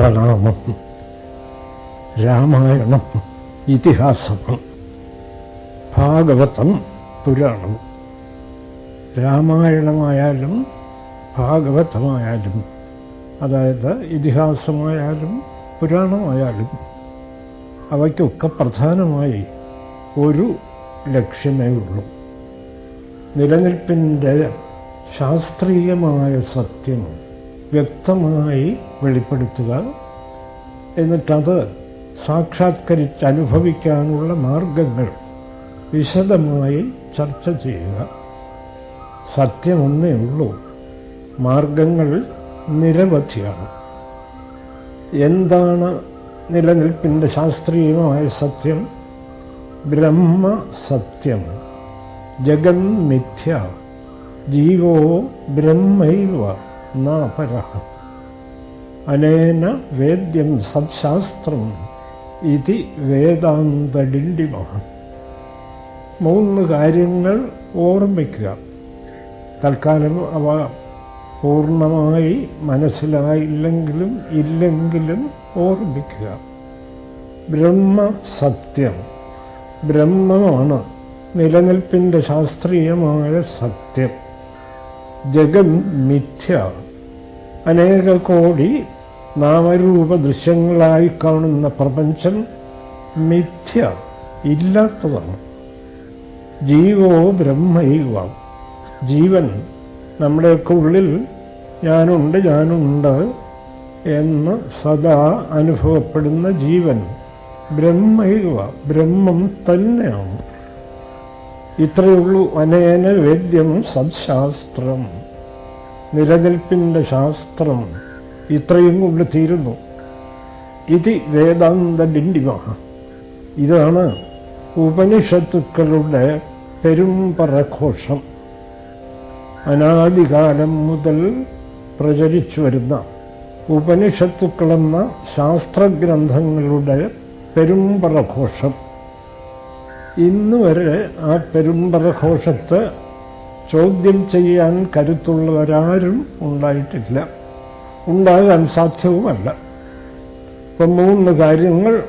പ്രണാമം. രാമായണം ഇതിഹാസം ഭാഗവതം പുരാണം. രാമായണമായാലും ഭാഗവതമായാലും അതായത് ഇതിഹാസമായാലും പുരാണമായാലും അവയ്ക്കൊക്കെ പ്രധാനമായി ഒരു ലക്ഷ്യമേ ഉള്ളൂ. നിലനിൽപ്പിന്റെ ശാസ്ത്രീയമായ സത്യം വ്യക്തമായി വെളിപ്പെടുത്തുക എന്നിട്ടത് സാക്ഷാത്കരിച്ച് അനുഭവിക്കാനുള്ള മാർഗങ്ങൾ വിശദമായി ചർച്ച ചെയ്യുക. സത്യമൊന്നേ ഉള്ളൂ. മാർഗങ്ങൾ നിരവധിയാണ്. എന്താണ് നിലനിൽപ്പിന്റെ ശാസ്ത്രീയമായ സത്യം? ബ്രഹ്മസത്യം. സത്യം മിഥ്യ ജീവോ ബ്രഹ്മൈവ. നാപര അനേന വേദ്യം സത്ശാസ്ത്രം ഇതി വേദാന്തഡിണ്ടിമ മൂന്ന് കാര്യങ്ങൾ ഓർമ്മിക്കുക. തൽക്കാലം അവ പൂർണമായി മനസ്സിലായില്ലെങ്കിലും ഇല്ലെങ്കിലും ഓർമ്മിക്കുക. ബ്രഹ്മ സത്യം. ബ്രഹ്മമാണ് നിലനിൽപ്പിന്റെ ശാസ്ത്രീയമായ സത്യം. ജഗൻ മിഥ്യ. അനേക കോടി നാമരൂപ ദൃശ്യങ്ങളായി കാണുന്ന പ്രപഞ്ചം മിഥ്യ ഇല്ലാത്തതാണ്. ജീവോ ബ്രഹ്മൈവ. ജീവൻ നമ്മുടെയൊക്കെ ഉള്ളിൽ ഞാനുണ്ട് ഞാനുണ്ട് എന്ന് സദാ അനുഭവപ്പെടുന്ന ജീവൻ ബ്രഹ്മൈവ ബ്രഹ്മം തന്നെയാണ്. ഇത്രയുള്ളൂ അനേന വേദ്യം സത്ശാസ്ത്രം. നിലനിൽപ്പിന്റെ ശാസ്ത്രം ഇത്രയും കൊണ്ട് തീരുന്നു. ഇത് വേദാന്ത ഡിണ്ടിമ ഇതാണ് ഉപനിഷത്തുക്കളുടെ പെരുമ്പറഘോഷം അനാദികാലം മുതൽ പ്രചരിച്ചു വരുന്ന ഉപനിഷത്തുക്കളെന്ന ശാസ്ത്രഗ്രന്ഥങ്ങളുടെ പെരുമ്പറഘോഷം ഇന്ന് വരെ ആ പെരുമ്പറഘോഷത്തെ ചോദ്യം ചെയ്യാൻ കരുത്തുള്ളവരാരും ഉണ്ടായിട്ടില്ല. ഉണ്ടാകാൻ സാധ്യവുമല്ല. ഇപ്പം മൂന്ന് കാര്യങ്ങൾ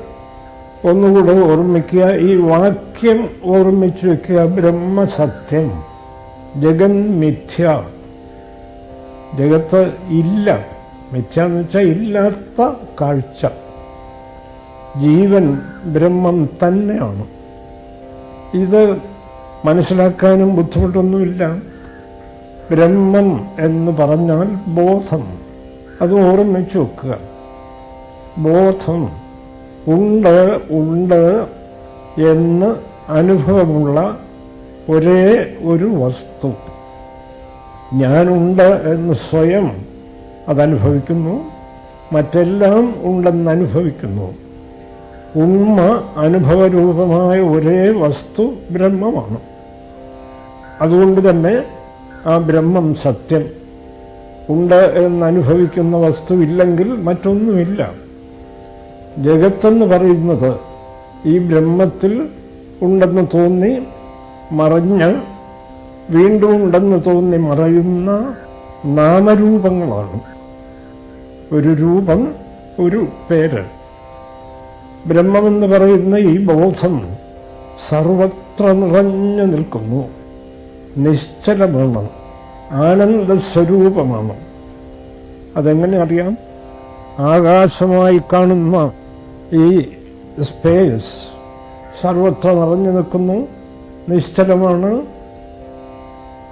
ഒന്നുകൂടെ ഓർമ്മിക്കുക. ഈ വാക്യം ഓർമ്മിച്ചു വയ്ക്കുക ബ്രഹ്മസത്യം ജഗൻ മിഥ്യ. ജഗത്ത് ഇല്ല. മിഥ്യ എന്ന് വെച്ചാൽ ഇല്ലാത്ത കാഴ്ച. ജീവൻ ബ്രഹ്മം തന്നെയാണ്. ഇത് മനസ്സിലാക്കാനും ബുദ്ധിമുട്ടൊന്നുമില്ല. ബ്രഹ്മം എന്ന് പറഞ്ഞാൽ ബോധം. അത് ഓർമ്മിച്ചു വെക്കുക. ബോധം. ഉണ്ട് ഉണ്ട് എന്ന് അനുഭവമുള്ള ഒരേ ഒരു വസ്തു. ഞാനുണ്ട് എന്ന് സ്വയം അതനുഭവിക്കുന്നു. മറ്റെല്ലാം ഉണ്ടെന്ന് അനുഭവിക്കുന്നു. ഉണ്മ അനുഭവരൂപമായ ഒരേ വസ്തു ബ്രഹ്മമാണ്. അതുകൊണ്ട് തന്നെ ആ ബ്രഹ്മം സത്യം. ഉണ്ട് എന്നനുഭവിക്കുന്ന വസ്തു ഇല്ലെങ്കിൽ മറ്റൊന്നുമില്ല. ജഗത്തെന്ന് പറയുന്നത് ഈ ബ്രഹ്മത്തിൽ ഉണ്ടെന്ന് തോന്നി മറഞ്ഞ് വീണ്ടും ഉണ്ടെന്ന് തോന്നി മറയുന്ന നാമരൂപങ്ങളാണ്. ഒരു രൂപം ഒരു പേര്. ബ്രഹ്മമെന്ന് പറയുന്ന ഈ ബോധം സർവത്ര നിറഞ്ഞു നിൽക്കുന്നു. നിശ്ചലമാണ്. ആനന്ദസ്വരൂപമാണ്. അതെങ്ങനെ അറിയാം? ആകാശമായി കാണുന്ന ഈ സ്പേസ് സർവത്ര നിറഞ്ഞു നിൽക്കുന്നു. നിശ്ചലമാണ്.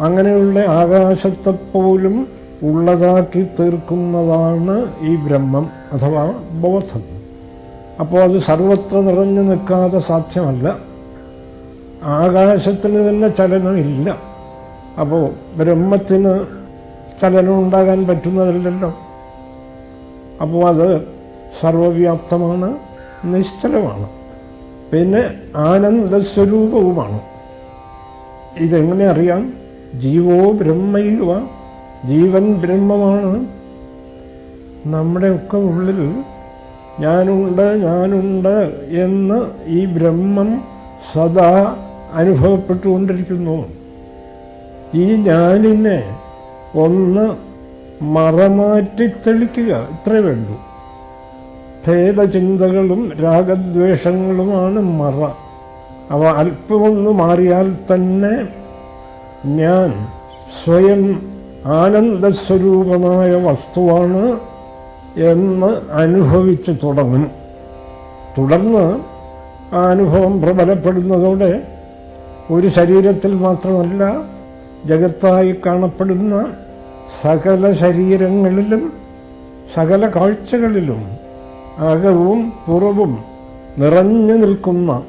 അങ്ങനെയുള്ള ആകാശത്തെ പോലും ഉള്ളതാക്കി തീർക്കുന്നതാണ് ഈ ബ്രഹ്മം അഥവാ ബോധം. അപ്പോൾ അത് സർവത്ര നിറഞ്ഞു നിൽക്കാതെ സാധ്യമല്ല. ആകാശത്തിന് തന്നെ ചലനമില്ല. അപ്പോൾ ബ്രഹ്മത്തിന് ചലനം ഉണ്ടാകാൻ പറ്റുന്നതല്ലല്ലോ. അപ്പോൾ അത് സർവവ്യാപ്തമാണ് നിശ്ചലമാണ്. പിന്നെ ആനന്ദസ്വരൂപവുമാണ്. ഇതെങ്ങനെ അറിയാം? ജീവോ ബ്രഹ്മയുവ ജീവൻ ബ്രഹ്മമാണ്. നമ്മുടെയൊക്കെ ഉള്ളിൽ ഞാനുണ്ട് ഞാനുണ്ട് എന്ന് ഈ ബ്രഹ്മം സദാ അനുഭവപ്പെട്ടുകൊണ്ടിരിക്കുന്നു. ഈ ഞാനിനെ ഒന്ന് മറമാറ്റി തെളിക്കുക ഇത്രേ വേണ്ടൂ. ഭേദചിന്തകളും രാഗദ്വേഷങ്ങളുമാണ് മറ. അവ അല്പമൊന്ന് മാറിയാൽ തന്നെ ഞാൻ സ്വയം ആനന്ദസ്വരൂപമായ വസ്തുവാണ് എന്ന് അനുഭവിച്ച് തുടങ്ങും. തുടർന്ന് ആ അനുഭവം പ്രബലപ്പെടുന്നതോടെ ഒരു ശരീരത്തിൽ മാത്രമല്ല ജഗത്തായി കാണപ്പെടുന്ന സകല ശരീരങ്ങളിലും സകല കാഴ്ചകളിലും അകവും പുറവും നിറഞ്ഞു നിൽക്കുന്ന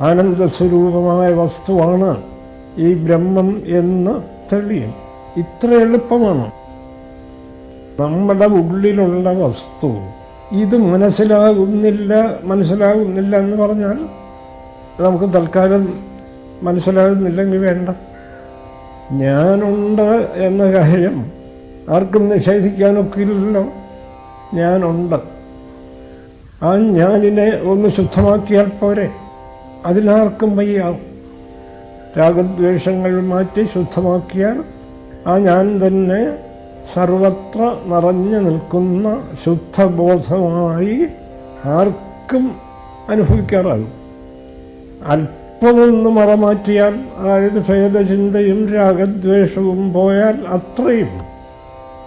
ആനന്ദസ്വരൂപമായ വസ്തുവാണ് ഈ ബ്രഹ്മം എന്ന് തെളിയും. ഇത്ര എളുപ്പമാണ്. നമ്മുടെ ഉള്ളിലുള്ള വസ്തു ഇത് മനസ്സിലാകുന്നില്ല മനസ്സിലാകുന്നില്ല എന്ന് പറഞ്ഞാൽ നമുക്ക് തൽക്കാലം മനസ്സിലാകുന്നില്ലെങ്കിൽ വേണ്ട. ഞാനുണ്ട് എന്ന കാര്യം ആർക്കും നിഷേധിക്കാനൊക്കില്ലല്ലോ. ഞാനുണ്ട്. ആ ഞാനിനെ ഒന്ന് ശുദ്ധമാക്കിയാൽ പോരെ. അതിനാർക്കും വയ്യാവും രാഗദ്വേഷങ്ങൾ മാറ്റി ശുദ്ധമാക്കിയാൽ ആ ഞാൻ തന്നെ സർവത്ര നിറഞ്ഞു നിൽക്കുന്ന ശുദ്ധബോധമായി ആർക്കും അനുഭവിക്കാറാകും. അല്പമൊന്ന് മറമാറ്റിയാൽ അതായത് ഭേദചിന്തയും രാഗദ്വേഷവും പോയാൽ അത്രയും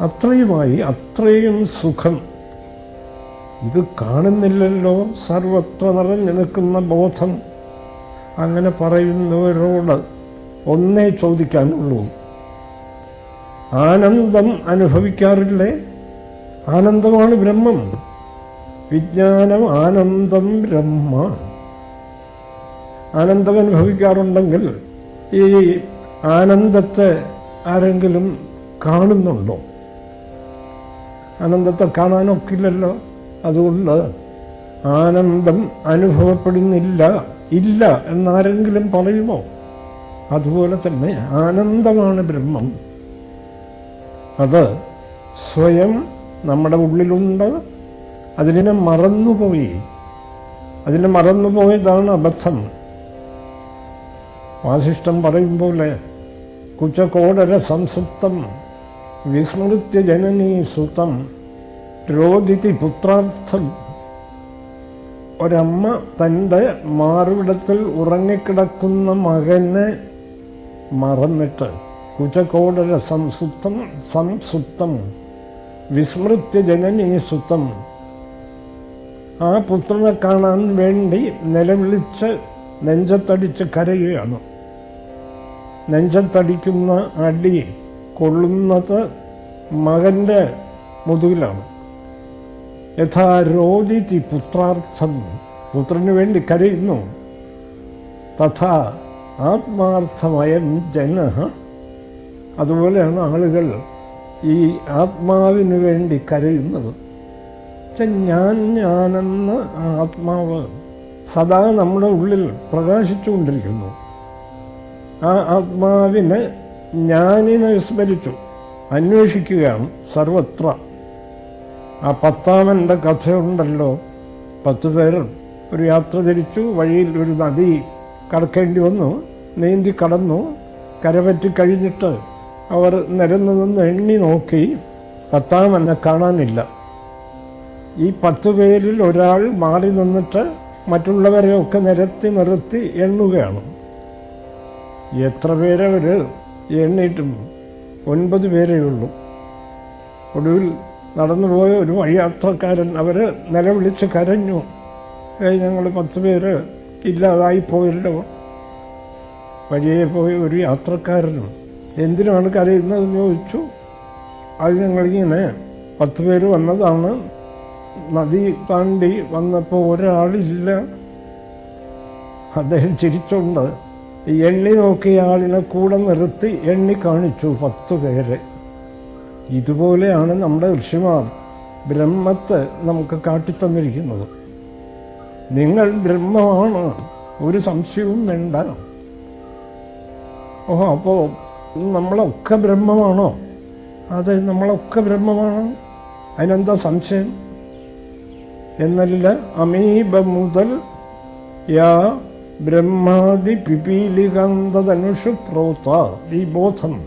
അത്രയുമായി അത്രയും സുഖം. ഇത് കാണുന്നില്ലല്ലോ സർവത്ര നിറഞ്ഞു നിൽക്കുന്ന ബോധം. അങ്ങനെ പറയുന്നവരോട് ഒന്നേ ചോദിക്കാനുള്ളൂ. ആനന്ദം അനുഭവിക്കാറില്ലേ? ആനന്ദമാണ് ബ്രഹ്മം. വിജ്ഞാനം ആനന്ദം ബ്രഹ്മ. ആനന്ദം അനുഭവിക്കാറുണ്ടെങ്കിൽ ഈ ആനന്ദത്തെ ആരെങ്കിലും കാണുന്നുണ്ടോ? ആനന്ദത്തെ കാണാനൊക്കില്ലല്ലോ. അതുകൊണ്ട് ആനന്ദം അനുഭവപ്പെടുന്നില്ല ഇല്ല എന്നാരെങ്കിലും പറയുമോ? അതുപോലെ തന്നെ ആനന്ദമാണ് ബ്രഹ്മം. അത് സ്വയം നമ്മുടെ ഉള്ളിലുണ്ട്. അതിനെ മറന്നുപോയി. അതിനെ മറന്നുപോയതാണ് അബദ്ധം. വാസിഷ്ടം പറയും പോലെ കുച്ചകോടര സംസുപ്തം വിസ്മൃത്യ ജനനീ സുതം രോദിതി പുത്രാർത്ഥം. ഒരമ്മ തന്റെ മാറുവിടത്തിൽ ഉറങ്ങിക്കിടക്കുന്ന മകനെ മറന്നിട്ട് കുചകോടര സംസുപ്തം സംസുപ്തം. വിസ്മൃത്യ ജനനീ സുത്തം ആ പുത്രനെ കാണാൻ വേണ്ടി നിലവിളിച്ച് നെഞ്ചത്തടിച്ച് കരയുകയാണ്. നെഞ്ചത്തടിക്കുന്ന അടി കൊള്ളുന്നത് മകന്റെ മുതുകിലാണ്. യഥാരോദിതി പുത്രാർത്ഥം. പുത്രന് വേണ്ടി കരയുന്നു. തഥാ ആത്മാർത്ഥമയം ജന അതുപോലെയാണ് ആളുകൾ ഈ ആത്മാവിന് വേണ്ടി കരയുന്നത്. ഞാൻ ഞാനെന്ന് ആത്മാവ് സദാ നമ്മുടെ ഉള്ളിൽ പ്രകാശിച്ചുകൊണ്ടിരിക്കുന്നു. ആ ആത്മാവിനെ ഞാനിനെ വിസ്മരിച്ചു. അന്വേഷിക്കുകയാണ് സർവത്ര. ആ പത്താമന്റെ കഥയുണ്ടല്ലോ. പത്ത് പേർ ഒരു യാത്ര തിരിച്ചു വഴിയിൽ ഒരു നദി കടക്കേണ്ടി വന്നു. നീന്തി കടന്നു. കരപറ്റി കഴിഞ്ഞിട്ട് അവർ നിരന്നു നിന്ന് എണ്ണി നോക്കി പത്താം എന്നെ കാണാനില്ല. ഈ പത്ത് പേരിൽ ഒരാൾ മാറി നിന്നിട്ട് മറ്റുള്ളവരെയൊക്കെ നിരത്തി നിർത്തി എണ്ണുകയാണ്. എത്ര പേരവര് എണ്ണിയിട്ടും? ഒൻപത് പേരേ ഉള്ളൂ. ഒടുവിൽ നടന്നുപോയ ഒരു വഴിയാത്രക്കാരൻ അവർ നിലവിളിച്ച് കരഞ്ഞു. ഞങ്ങൾ പത്ത് പേര് ഇല്ലാതായി പോയല്ലോ. വഴിയെ പോയ ഒരു യാത്രക്കാരനും എന്തിനാണ് കരയുന്നതെന്ന് ചോദിച്ചു. അത് ഞങ്ങളിങ്ങനെ പത്ത് പേര് വന്നതാണ്. നദി താണ്ടി വന്നപ്പോൾ ഒരാളില്ല. അദ്ദേഹം ചിരിച്ചുണ്ട് എണ്ണി നോക്കിയ ആളിനെ കൂടെ നിർത്തി എണ്ണി കാണിച്ചു പത്ത് പേരെ. ഇതുപോലെയാണ് നമ്മുടെ ഋഷിമാർ ബ്രഹ്മത്തെ നമുക്ക് കാട്ടിത്തന്നിരിക്കുന്നത്. നിങ്ങൾ ബ്രഹ്മമാണ് ഒരു സംശയവും വേണ്ട. ഓഹോ അപ്പോ നമ്മളൊക്കെ ബ്രഹ്മമാണോ? അതെ നമ്മളൊക്കെ ബ്രഹ്മമാണ്. അതിനെന്താ സംശയം? എന്നല്ല അമീബ മുതൽ യാ ബ്രഹ്മാതി പിപീലികാന്തതനുഷു പ്രോത്ത ഈ ബോധം.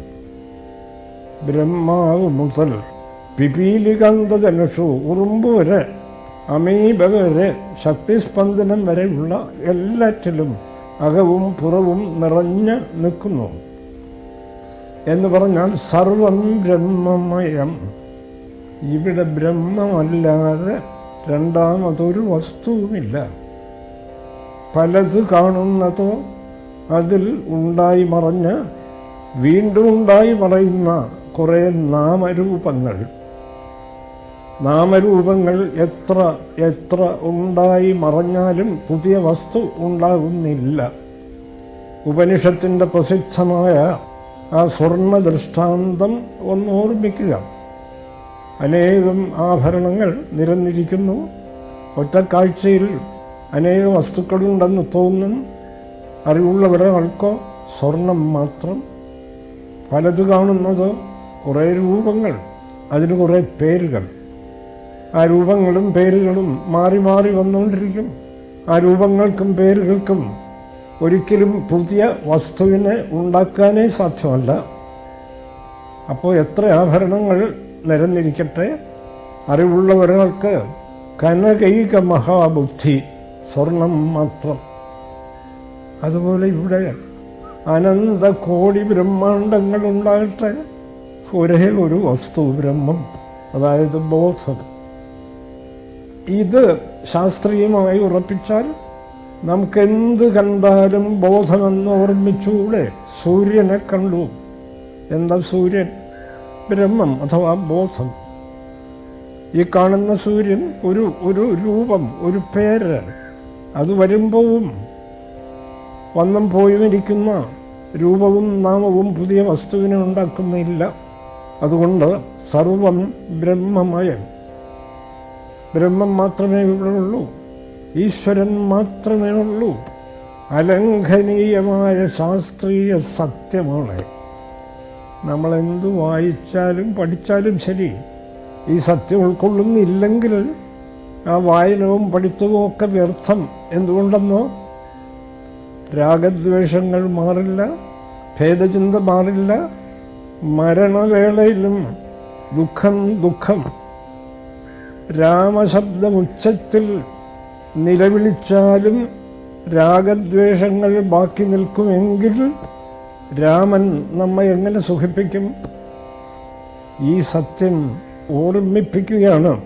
ബ്രഹ്മാവ് മുതൽ പിപീലികാന്തതനുഷു ഉറുമ്പ് വരെ അമീബ വരെ ശക്തിസ്പന്ദനം വരെയുള്ള എല്ലാറ്റിലും അകവും പുറവും നിറഞ്ഞ് നിൽക്കുന്നു. എന്ന് പറഞ്ഞാൽ സർവം ബ്രഹ്മമയം. ഇവിടെ ബ്രഹ്മമല്ലാതെ രണ്ടാമതൊരു വസ്തുവുമില്ല. പലത് കാണുന്നതോ അതിൽ ഉണ്ടായി മറഞ്ഞ് വീണ്ടും ഉണ്ടായി മറയുന്ന കുറേ നാമരൂപങ്ങൾ. നാമരൂപങ്ങൾ എത്ര എത്ര ഉണ്ടായി മറഞ്ഞാലും പുതിയ വസ്തു ഉണ്ടാകുന്നില്ല. ഉപനിഷത്തിന്റെ പ്രസിദ്ധമായ ആ സ്വർണ ദൃഷ്ടാന്തം ഒന്ന് ഓർമ്മിക്കുക അനേകം ആഭരണങ്ങൾ നിരന്നിരിക്കുന്നു. ഒറ്റക്കാഴ്ചയിൽ അനേക വസ്തുക്കളുണ്ടെന്ന് തോന്നും. അറിവുള്ള ഒരാൾക്കോ സ്വർണം മാത്രം. പലത് കാണുന്നത് കുറേ രൂപങ്ങൾ അതിന് കുറേ പേരുകൾ. ആ രൂപങ്ങളും പേരുകളും മാറി മാറി വന്നുകൊണ്ടിരിക്കും. ആ രൂപങ്ങൾക്കും പേരുകൾക്കും ഒരിക്കലും പുതിയ വസ്തുവിനെ ഉണ്ടാക്കാനേ സാധ്യമല്ല. അപ്പോൾ എത്ര ആഭരണങ്ങൾ നിരന്നിരിക്കട്ടെ? അറിവുള്ള ഒരാൾക്ക് കനകൈക മഹാബുദ്ധി സ്വർണം മാത്രം. അതുപോലെ ഇവിടെ അനന്ത കോടി ബ്രഹ്മാണ്ടങ്ങൾ ഉണ്ടാകട്ടെ? ഒരേ ഒരു വസ്തു ബ്രഹ്മം അതായത് ബോധം. ഇത് ശാസ്ത്രീയമായി ഉറപ്പിച്ചാൽ നമുക്കെന്ത് കണ്ടാലും ബോധമെന്ന് ഓർമ്മിച്ചുകൂടെ സൂര്യനെ കണ്ടു. എന്താ സൂര്യൻ? ബ്രഹ്മം അഥവാ ബോധം. ഈ കാണുന്ന സൂര്യൻ ഒരു ഒരു രൂപം ഒരു പേര്. അത് വരുമ്പോഴും വന്നും പോയും ഇരിക്കുന്ന രൂപവും നാമവും പുതിയ വസ്തുവിനെ ഉണ്ടാക്കുന്നില്ല. അതുകൊണ്ട് സർവം ബ്രഹ്മമയം. ബ്രഹ്മം മാത്രമേ ഇവിടെ ഉള്ളൂ. ഈശ്വരൻ മാത്രമേ ഉള്ളൂ. അലംഘനീയമായ ശാസ്ത്രീയ സത്യമാണ് നമ്മളെന്ത് വായിച്ചാലും പഠിച്ചാലും ശരി. ഈ സത്യം ഉൾക്കൊള്ളുന്നില്ലെങ്കിൽ ആ വായനവും പഠിത്തവും ഒക്കെ വ്യർത്ഥം എന്തുകൊണ്ടെന്നോ? രാഗദ്വേഷങ്ങൾ മാറില്ല ഭേദചിന്ത മാറില്ല മരണവേളയിലും ദുഃഖം ദുഃഖം. രാമശബ്ദം ഉച്ചത്തിൽ നിലവിളിച്ചാലും രാഗദ്വേഷങ്ങൾ ബാക്കി നിൽക്കുമെങ്കിൽ രാമൻ നമ്മെ എങ്ങനെ സുഖിപ്പിക്കും? ഈ സത്യം ഓർമ്മിപ്പിക്കുകയാണ്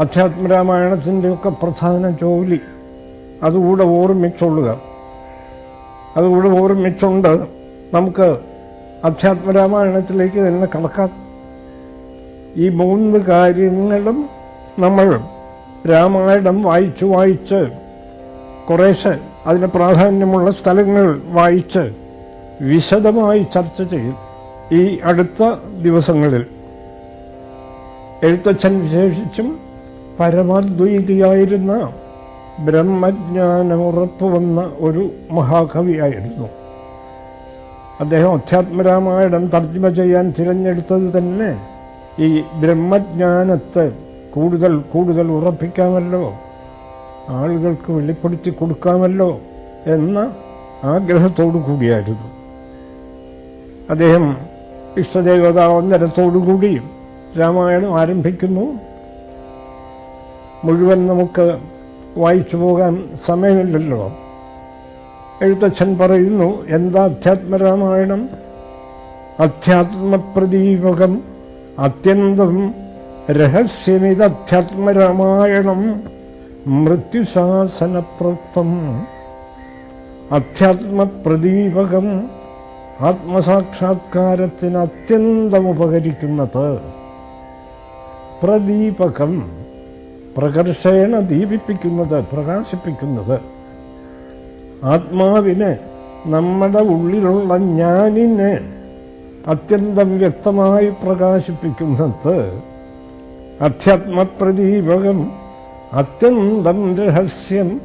അധ്യാത്മരാമായണത്തിന്റെയൊക്കെ പ്രധാന ജോലി. അതുകൂടെ ഓർമ്മിച്ചുള്ളുക. അതുകൂടെ ഓർമ്മിച്ചുകൊണ്ട് നമുക്ക് അധ്യാത്മരാമായണത്തിലേക്ക് തന്നെ കടക്കാം. ഈ മൂന്ന് കാര്യങ്ങളും നമ്മൾ രാമായണം വായിച്ച് വായിച്ച് കുറേശ്ശെ അതിന് പ്രാധാന്യമുള്ള സ്ഥലങ്ങൾ വായിച്ച് വിശദമായി ചർച്ച ചെയ്യും ഈ അടുത്ത ദിവസങ്ങളിൽ. എഴുത്തച്ഛൻ വിശേഷിച്ചും പരമാദ്വൈതിയായിരുന്ന ബ്രഹ്മജ്ഞാനമുറപ്പുവന്ന ഒരു മഹാകവിയായിരുന്നു. അദ്ദേഹം അധ്യാത്മരാമായണം തർജമ ചെയ്യാൻ തിരഞ്ഞെടുത്തത് തന്നെ ഈ ബ്രഹ്മജ്ഞാനത്തെ കൂടുതൽ കൂടുതൽ ഉറപ്പിക്കാമല്ലോ? ആളുകൾക്ക് വെളിപ്പെടുത്തി കൊടുക്കാമല്ലോ എന്ന ആഗ്രഹത്തോടു കൂടിയായിരുന്നു. അദ്ദേഹം ഇഷ്ടദേവത ഒന്നരത്തോടുകൂടി രാമായണം ആരംഭിക്കുന്നു. മുഴുവൻ നമുക്ക് വായിച്ചു പോകാൻ സമയമില്ലല്ലോ. എഴുത്തച്ഛൻ പറയുന്നു എന്താ അധ്യാത്മരാമായണം അധ്യാത്മപ്രദീപകം അത്യന്തം രഹസ്യമിതധ്യാത്മരാമായണം മൃത്യുശാസനപ്രോക്തം അധ്യാത്മപ്രദീപകം ആത്മസാക്ഷാത്കാരത്തിന് അത്യന്തം ഉപകരിക്കുന്നത് പ്രദീപകം പ്രകർഷേണ ദീപിപ്പിക്കുന്നത് പ്രകാശിപ്പിക്കുന്നത്. ആത്മാവിന് നമ്മുടെ ഉള്ളിലുള്ള ഞാനിനെ അത്യന്തം വ്യക്തമായി പ്രകാശിപ്പിക്കുന്നത്. അധ്യാത്മപ്രദീപകം അത്യന്തം രഹസ്യം.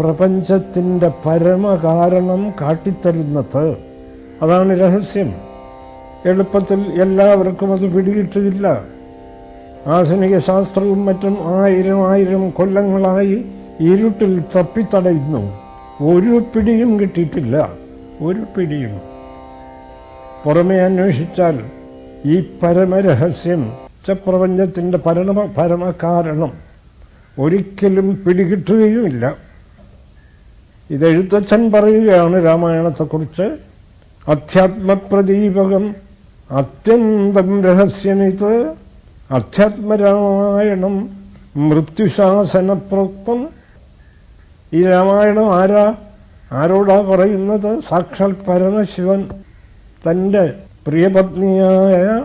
പ്രപഞ്ചത്തിന്റെ പരമകാരണം കാട്ടിത്തരുന്നത്. അതാണ് രഹസ്യം. എളുപ്പത്തിൽ എല്ലാവർക്കും അത് പിടികിട്ടില്ല ആധുനിക ശാസ്ത്രവും മറ്റും ആയിരം ആയിരം കൊല്ലങ്ങളായി ഇരുട്ടിൽ തപ്പിത്തടയുന്നു. ഒരു പിടിയും കിട്ടിയിട്ടില്ല. ഒരു പിടിയും. പുറമെ അന്വേഷിച്ചാൽ ഈ പരമരഹസ്യം പരമ പരമകാരണം ഒരിക്കലും പിടികിട്ടുകയുമില്ല. ഇതെഴുത്തച്ഛൻ പറയുകയാണ് രാമായണത്തെക്കുറിച്ച്. അധ്യാത്മപ്രദീപകം അത്യന്തം രഹസ്യമിത്. അധ്യാത്മരാമായണം മൃത്യുശാസനപ്രോക്തം ഈ രാമായണം ആരാ? ആരോടാ പറയുന്നത്? സാക്ഷാൽ പരമശിവൻ തന്റെ പ്രിയപത്നിയായ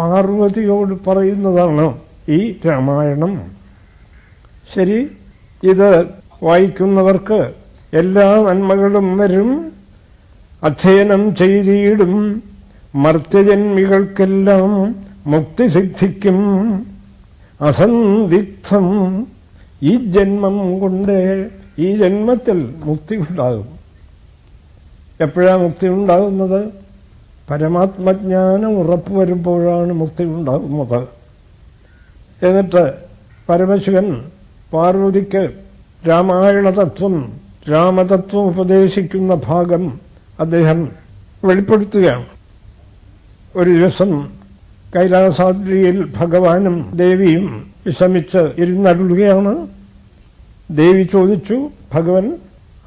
പാർവതിയോട് പറയുന്നതാണ് ഈ രാമായണം. ശരി ഇത് വായിക്കുന്നവർക്ക് എല്ലാ നന്മകളും വരും. അധ്യയനം ചെയ്തിടും. മർത്യജന്മികൾക്കെല്ലാം മുക്തി സിദ്ധിക്കും. അസന്ദിഗ്ധം ഈ ജന്മം കൊണ്ട് ഈ ജന്മത്തിൽ മുക്തി ഉണ്ടാകും. എപ്പോഴാണ് മുക്തി ഉണ്ടാകുന്നത്? പരമാത്മജ്ഞാനം ഉറപ്പുവരുമ്പോഴാണ് മുക്തി ഉണ്ടാകുന്നത്. എന്നിട്ട് പരമശിവൻ പാർവതിക്ക് രാമായണ തത്വം രാമതത്വം ഉപദേശിക്കുന്ന ഭാഗം അദ്ദേഹം വെളിപ്പെടുത്തുകയാണ്. ഒരു ദിവസം കൈലാസാദ്രിയിൽ ഭഗവാനും ദേവിയും വിഷമിച്ച് ഇരുന്നരുളുകയാണ്. ദേവി ചോദിച്ചു ഭഗവൻ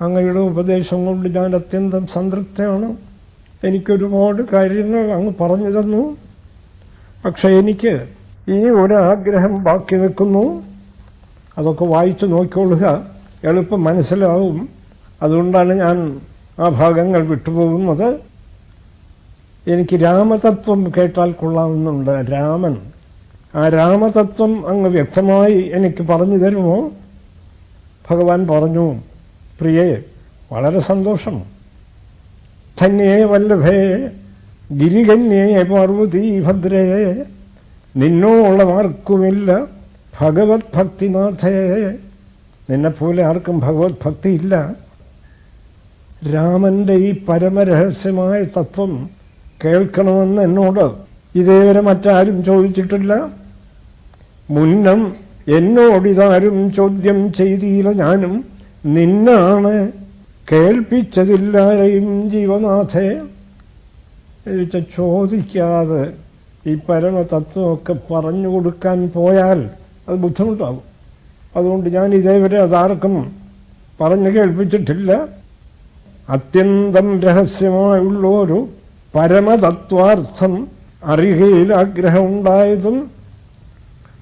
അങ്ങയുടെ ഉപദേശം കൊണ്ട് ഞാൻ അത്യന്തം സംതൃപ്തയാണ്. എനിക്കൊരുപാട് കാര്യങ്ങൾ അങ്ങ് പറഞ്ഞു തന്നു. പക്ഷെ എനിക്ക് ഇനി ഒരാഗ്രഹം ബാക്കി നിൽക്കുന്നു അതൊക്കെ വായിച്ചു നോക്കിക്കൊള്ളുക എളുപ്പം മനസ്സിലാവും. അതുകൊണ്ടാണ് ഞാൻ ആ ഭാഗങ്ങൾ വിട്ടുപോകുന്നത്. എനിക്ക് രാമതത്വം കേട്ടാൽ കൊള്ളാവുന്നുണ്ട് രാമൻ. ആ രാമതത്വം അങ്ങ് വ്യക്തമായി എനിക്ക് പറഞ്ഞു തരുമോ? ഭഗവാൻ പറഞ്ഞു പ്രിയേ വളരെ സന്തോഷം. ധന്യേ വല്ലഭേ ഗിരികന്യേ പാർവതി ഭദ്രേ. നിന്നോളമാർക്കുമില്ല ഭഗവത് ഭക്തിനാഥേ. നിന്നെപ്പോലെ ആർക്കും ഭഗവത് ഭക്തിയില്ല. രാമന്റെ ഈ പരമരഹസ്യമായ തത്വം കേൾക്കണമെന്ന് എന്നോട് ഇതേവരെ മറ്റാരും ചോദിച്ചിട്ടില്ല. മുന്നം എന്നോടിതാരും ചോദ്യം ചെയ്തില്ല ഞാനും. നിന്നാണ് കേൾപ്പിച്ചതില്ലാരെയും ജീവനാഥേ. ചോദിക്കാതെ ഈ പരമതത്വമൊക്കെ പറഞ്ഞു കൊടുക്കാൻ പോയാൽ അത് ബുദ്ധിമുട്ടാകും. അതുകൊണ്ട് ഞാൻ ഇതേവരെ അതാർക്കും പറഞ്ഞു കേൾപ്പിച്ചിട്ടില്ല. അത്യന്തം രഹസ്യമായുള്ള ഒരു പരമതത്വാർത്ഥം അറിയയിൽ ആഗ്രഹമുണ്ടായതും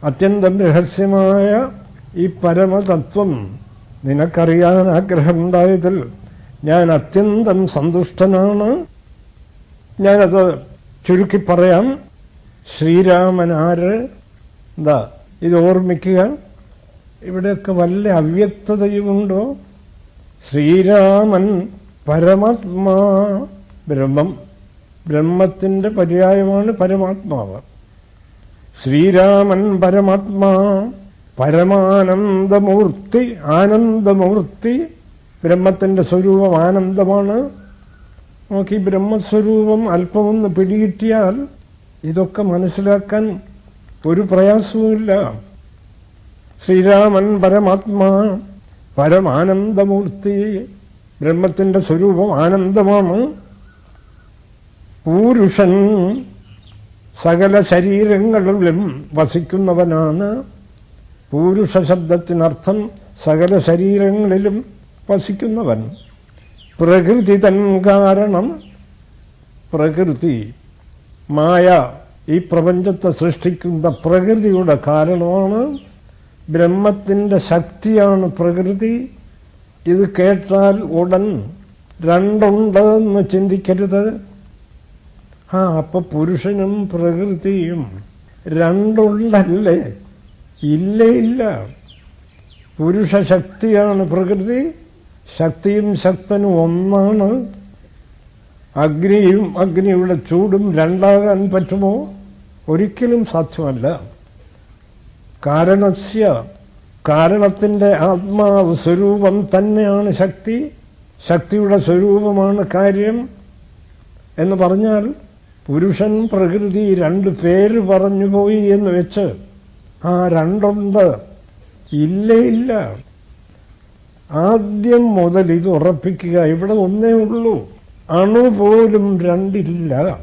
അത്യന്തം രഹസ്യമായ ഈ പരമതത്വം നിനക്കറിയാൻ ആഗ്രഹമുണ്ടായതിൽ ഞാൻ അത്യന്തം സന്തുഷ്ടനാണ്. ഞാനത് ചുരുക്കി പറയാം. ശ്രീരാമനാര് എന്താ ഇത് ഓർമ്മിക്കുക. ഇവിടെയൊക്കെ വല്ല അവ്യക്തതയുമുണ്ടോ? ശ്രീരാമൻ പരമാത്മാ ബ്രഹ്മം ബ്രഹ്മത്തിന്റെ പര്യായമാണ് പരമാത്മാവ്. ശ്രീരാമൻ പരമാത്മാ പരമാനന്ദമൂർത്തി ആനന്ദമൂർത്തി ബ്രഹ്മത്തിന്റെ സ്വരൂപം ആനന്ദമാണ്. നമുക്ക് ഈ ബ്രഹ്മസ്വരൂപം അല്പമൊന്ന് പിടികിട്ടിയാൽ ഇതൊക്കെ മനസ്സിലാക്കാൻ ഒരു പ്രയാസവുമില്ല. ശ്രീരാമൻ പരമാത്മാ പരമാനന്ദമൂർത്തി ബ്രഹ്മത്തിന്റെ സ്വരൂപം ആനന്ദമാണ്. പൂരുഷൻ സകല ശരീരങ്ങളിലും വസിക്കുന്നവനാണ്. പൂരുഷ ശബ്ദത്തിനർത്ഥം സകല ശരീരങ്ങളിലും വസിക്കുന്നവൻ. പ്രകൃതി തൻ കാരണം പ്രകൃതി. മായ ഈ പ്രപഞ്ചത്തെ സൃഷ്ടിക്കുന്ന പ്രകൃതിയുടെ കാരണമാണ് ബ്രഹ്മത്തിന്റെ ശക്തിയാണ് പ്രകൃതി. ഇത് കേട്ടാൽ ഉടൻ രണ്ടുണ്ടെന്ന് ചിന്തിക്കരുത്. ആ അപ്പൊ പുരുഷനും പ്രകൃതിയും രണ്ടുണ്ടല്ലേ? ഇല്ലേ ഇല്ല. പുരുഷ ശക്തിയാണ് പ്രകൃതി. ശക്തിയും ശക്തനും ഒന്നാണ്. അഗ്നിയും അഗ്നിയുടെ ചൂടും രണ്ടാകാൻ പറ്റുമോ? ഒരിക്കലും സാധ്യമല്ല. കാരണസ്യ കാരണത്തിന്റെ ആത്മാവ് സ്വരൂപം തന്നെയാണ് ശക്തി. ശക്തിയുടെ സ്വരൂപമാണ് കാര്യം. എന്ന് പറഞ്ഞാൽ പുരുഷൻ പ്രകൃതി രണ്ട് പേര് പറഞ്ഞുപോയി എന്ന് വെച്ച് ആ രണ്ടുണ്ട്. ഇല്ലേ ഇല്ല. ആദ്യം മുതൽ ഇത് ഉറപ്പിക്കുക. ഇവിടെ ഒന്നേ ഉള്ളൂ. അണു അണുപോലും രണ്ടില്ല.